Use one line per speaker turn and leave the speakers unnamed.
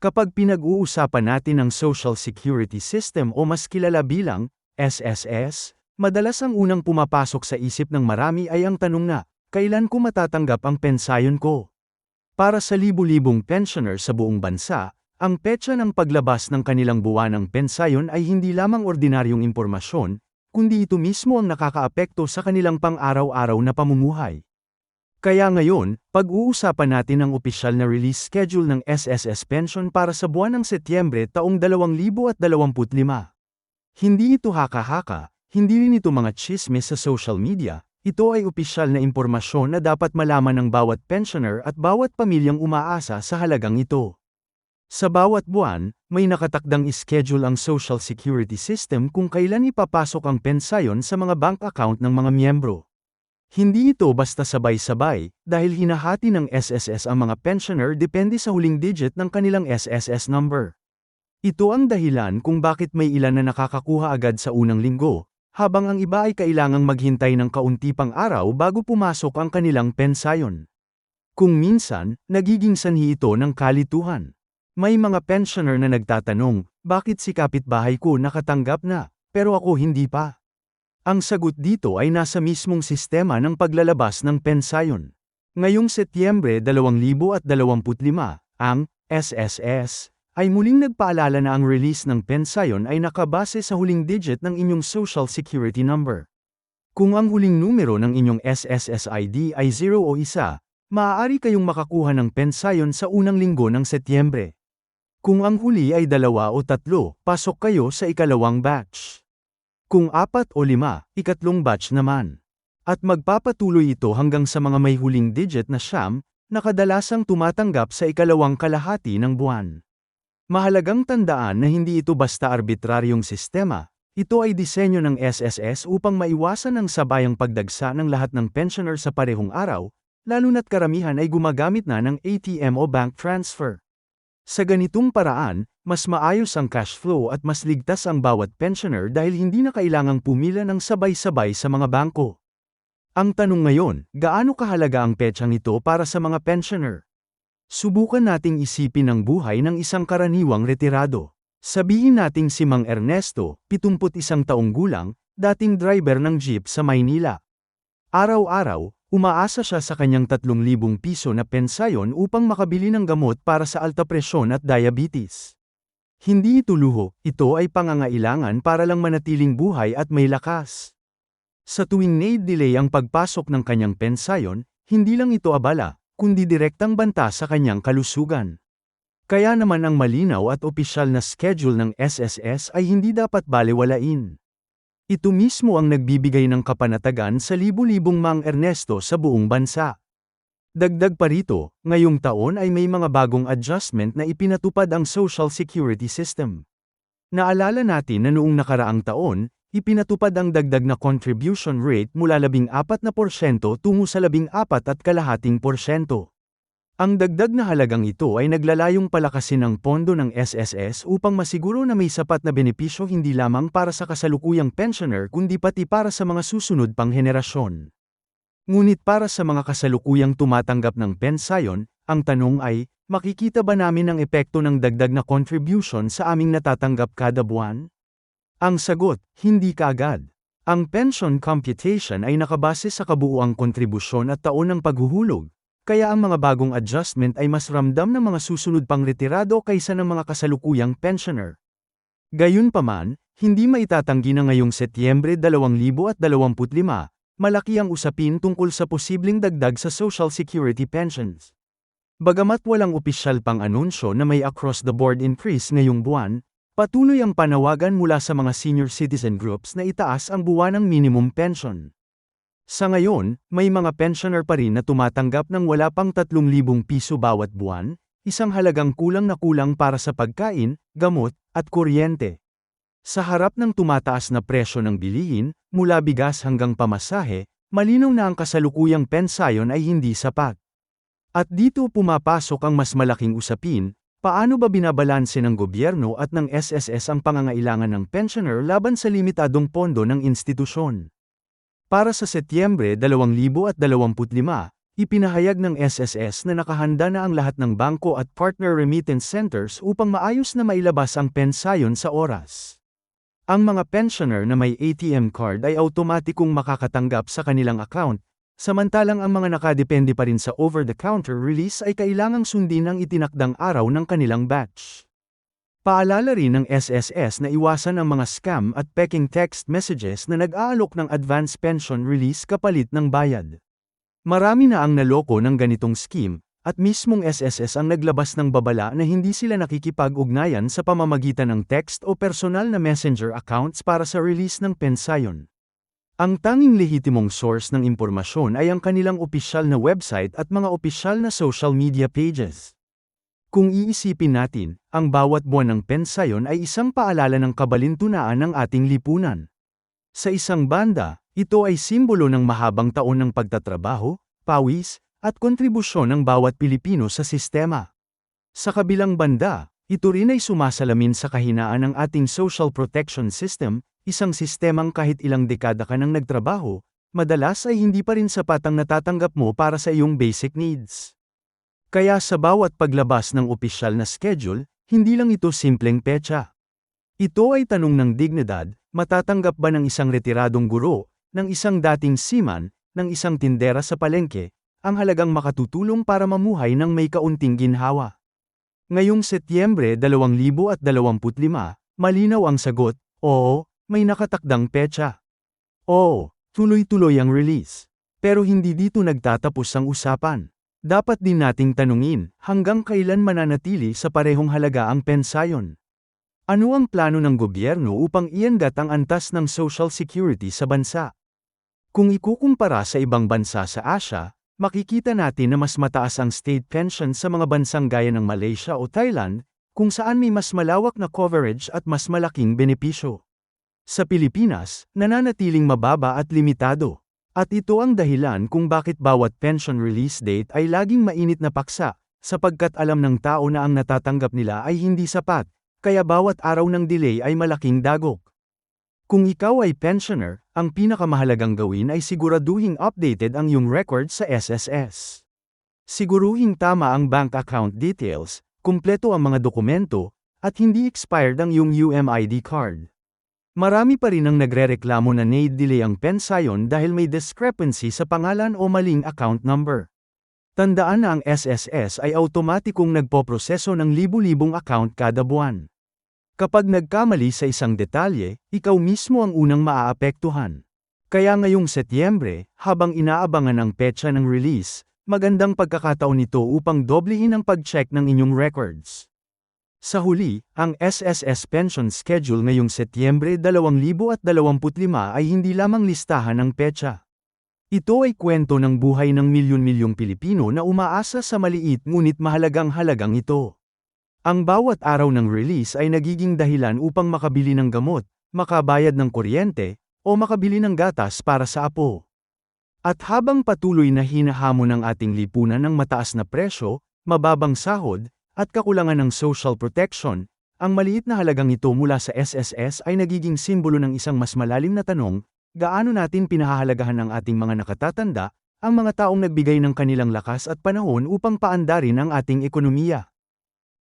Kapag pinag-uusapan natin ang Social Security System o mas kilala bilang SSS, madalas ang unang pumapasok sa isip ng marami ay ang tanong na, kailan ko matatanggap ang pensayon ko? Para sa libu-libong pensioner sa buong bansa, ang petsa ng paglabas ng kanilang buwanang pensayon ay hindi lamang ordinaryong impormasyon, kundi ito mismo ang nakakaapekto sa kanilang pang-araw-araw na pamumuhay. Kaya ngayon, pag-uusapan natin ang opisyal na release schedule ng SSS pension para sa buwan ng Setyembre taong 2025. Hindi ito haka-haka, hindi rin ito mga chismis sa social media, ito ay opisyal na impormasyon na dapat malaman ng bawat pensioner at bawat pamilyang umaasa sa halagang ito. Sa bawat buwan, may nakatakdang schedule ang Social Security System kung kailan ipapasok ang pensayon sa mga bank account ng mga miyembro. Hindi ito basta sabay-sabay, dahil hinahati ng SSS ang mga pensioner depende sa huling digit ng kanilang SSS number. Ito ang dahilan kung bakit may ilan na nakakakuha agad sa unang linggo, habang ang iba ay kailangang maghintay ng kaunti pang araw bago pumasok ang kanilang pensayon. Kung minsan, nagiging sanhi ito ng kalituhan. May mga pensioner na nagtatanong, bakit si kapitbahay ko nakatanggap na, pero ako hindi pa? Ang sagot dito ay nasa mismong sistema ng paglalabas ng pensayon. Ngayong Setyembre 2025, ang SSS ay muling nagpaalala na ang release ng pensayon ay nakabase sa huling digit ng inyong Social Security number. Kung ang huling numero ng inyong SSS ID ay 0 o 1, maaari kayong makakuha ng pensayon sa unang linggo ng Setyembre. Kung ang huli ay dalawa o tatlo, pasok kayo sa ikalawang batch. Kung apat o lima, ikatlong batch naman. At magpapatuloy ito hanggang sa mga may huling digit na siyam, na kadalasang tumatanggap sa ikalawang kalahati ng buwan. Mahalagang tandaan na hindi ito basta arbitraryong sistema, ito ay disenyo ng SSS upang maiwasan ang sabayang pagdagsa ng lahat ng pensioner sa parehong araw, lalo na't karamihan ay gumagamit na ng ATM o bank transfer. Sa ganitong paraan, mas maayos ang cash flow at mas ligtas ang bawat pensioner dahil hindi na kailangang pumila ng sabay-sabay sa mga bangko. Ang tanong ngayon, gaano kahalaga ang petsang ito para sa mga pensioner? Subukan nating isipin ang buhay ng isang karaniwang retirado. Sabihin nating si Mang Ernesto, 71 taong gulang, dating driver ng jeep sa Maynila. Araw-araw, Umaasa siya sa kanyang 3,000 piso na pensayon upang makabili ng gamot para sa alta presyon at diabetes. Hindi ito luho, ito ay pangangailangan para lang manatiling buhay at may lakas. Sa tuwing na-delay ang pagpasok ng kanyang pensayon, hindi lang ito abala, kundi direktang banta sa kanyang kalusugan. Kaya naman ang malinaw at opisyal na schedule ng SSS ay hindi dapat balewalain. Ito mismo ang nagbibigay ng kapanatagan sa libu-libong Mang Ernesto sa buong bansa. Dagdag pa rito, ngayong taon ay may mga bagong adjustment na ipinatupad ang Social Security System. Naalala natin na noong nakaraang taon, ipinatupad ang dagdag na contribution rate mula 14% tungo sa 14 at kalahating porsyento. Ang dagdag na halagang ito ay naglalayong palakasin ang pondo ng SSS upang masiguro na may sapat na benepisyo hindi lamang para sa kasalukuyang pensioner kundi pati para sa mga susunod pang henerasyon. Ngunit para sa mga kasalukuyang tumatanggap ng pensayon, ang tanong ay, makikita ba namin ang epekto ng dagdag na contribution sa aming natatanggap kada buwan? Ang sagot, hindi kaagad. Ang pension computation ay nakabase sa kabuuang kontribusyon at taon ng paghuhulog, kaya ang mga bagong adjustment ay mas ramdam ng mga susunod pang retirado kaysa ng mga kasalukuyang pensioner. Gayunpaman, hindi maitatanggi na ngayong Setyembre 2025, malaki ang usapin tungkol sa posibleng dagdag sa Social Security pensions. Bagamat walang opisyal pang anunsyo na may across-the-board increase ngayong buwan, patuloy ang panawagan mula sa mga senior citizen groups na itaas ang buwanang minimum pension. Sa ngayon, may mga pensioner pa rin na tumatanggap ng wala pang 3,000 piso bawat buwan, isang halagang kulang na kulang para sa pagkain, gamot, at kuryente. Sa harap ng tumataas na presyo ng bilihin, mula bigas hanggang pamasahe, malinaw na ang kasalukuyang pensayon ay hindi sapat. At dito pumapasok ang mas malaking usapin, paano ba binabalanse ng gobyerno at ng SSS ang pangangailangan ng pensioner laban sa limitadong pondo ng institusyon. Para sa Setyembre 2025, ipinahayag ng SSS na nakahanda na ang lahat ng bangko at partner remittance centers upang maayos na mailabas ang pensayon sa oras. Ang mga pensioner na may ATM card ay automatikong makakatanggap sa kanilang account, samantalang ang mga nakadepende pa rin sa over-the-counter release ay kailangang sundin ang itinakdang araw ng kanilang batch. Paalala rin ng SSS na iwasan ang mga scam at peking text messages na nag-aalok ng advance pension release kapalit ng bayad. Marami na ang naloko ng ganitong scheme, at mismong SSS ang naglabas ng babala na hindi sila nakikipag-ugnayan sa pamamagitan ng text o personal na messenger accounts para sa release ng pensayon. Ang tanging lehitimong source ng impormasyon ay ang kanilang opisyal na website at mga opisyal na social media pages. Kung iisipin natin, ang bawat buwan ng pensayon ay isang paalala ng kabalintunaan ng ating lipunan. Sa isang banda, ito ay simbolo ng mahabang taon ng pagtatrabaho, pawis, at kontribusyon ng bawat Pilipino sa sistema. Sa kabilang banda, ito rin ay sumasalamin sa kahinaan ng ating social protection system, isang sistemang kahit ilang dekada ka nang nagtrabaho, madalas ay hindi pa rin sapat ang natatanggap mo para sa iyong basic needs. Kaya sa bawat paglabas ng opisyal na schedule, hindi lang ito simpleng petsa. Ito ay tanong ng dignidad, matatanggap ba ng isang retiradong guro, ng isang dating seaman, ng isang tindera sa palengke, ang halagang makatutulong para mamuhay ng may kaunting ginhawa. Ngayong Setyembre 2025, malinaw ang sagot, oo, may nakatakdang petsa. Oo, tuloy-tuloy ang release. Pero hindi dito nagtatapos ang usapan. Dapat din nating tanungin, hanggang kailan mananatili sa parehong halaga ang pensayon? Ano ang plano ng gobyerno upang iangat ang antas ng social security sa bansa? Kung ikukumpara sa ibang bansa sa Asia, makikita natin na mas mataas ang state pension sa mga bansang gaya ng Malaysia o Thailand, kung saan may mas malawak na coverage at mas malaking benepisyo. Sa Pilipinas, nananatiling mababa at limitado. At ito ang dahilan kung bakit bawat pension release date ay laging mainit na paksa, sapagkat alam ng tao na ang natatanggap nila ay hindi sapat, kaya bawat araw ng delay ay malaking dagok. Kung ikaw ay pensioner, ang pinakamahalagang gawin ay siguraduhing updated ang iyong record sa SSS. Siguruhing tama ang bank account details, kumpleto ang mga dokumento, at hindi expired ang iyong UMID card. Marami pa rin ang nagrereklamo na na-delay ang pensayon dahil may discrepancy sa pangalan o maling account number. Tandaan na ang SSS ay automatikong nagpoproseso ng libu-libong account kada buwan. Kapag nagkamali sa isang detalye, ikaw mismo ang unang maaapektuhan. Kaya ngayong Setyembre, habang inaabangan ang petsa ng release, magandang pagkakataon ito upang doblehin ang pag-check ng inyong records. Sa huli, ang SSS Pension Schedule ngayong Setyembre 2025 ay hindi lamang listahan ng petsa. Ito ay kwento ng buhay ng milyon-milyong Pilipino na umaasa sa maliit ngunit mahalagang halagang ito. Ang bawat araw ng release ay nagiging dahilan upang makabili ng gamot, makabayad ng kuryente, o makabili ng gatas para sa apo. At habang patuloy na hinahamon ng ating lipunan ng mataas na presyo, mababang sahod, at kakulangan ng social protection, ang maliit na halagang ito mula sa SSS ay nagiging simbolo ng isang mas malalim na tanong, gaano natin pinahahalagahan ng ating mga nakatatanda, ang mga taong nagbigay ng kanilang lakas at panahon upang paandarin ang ating ekonomiya.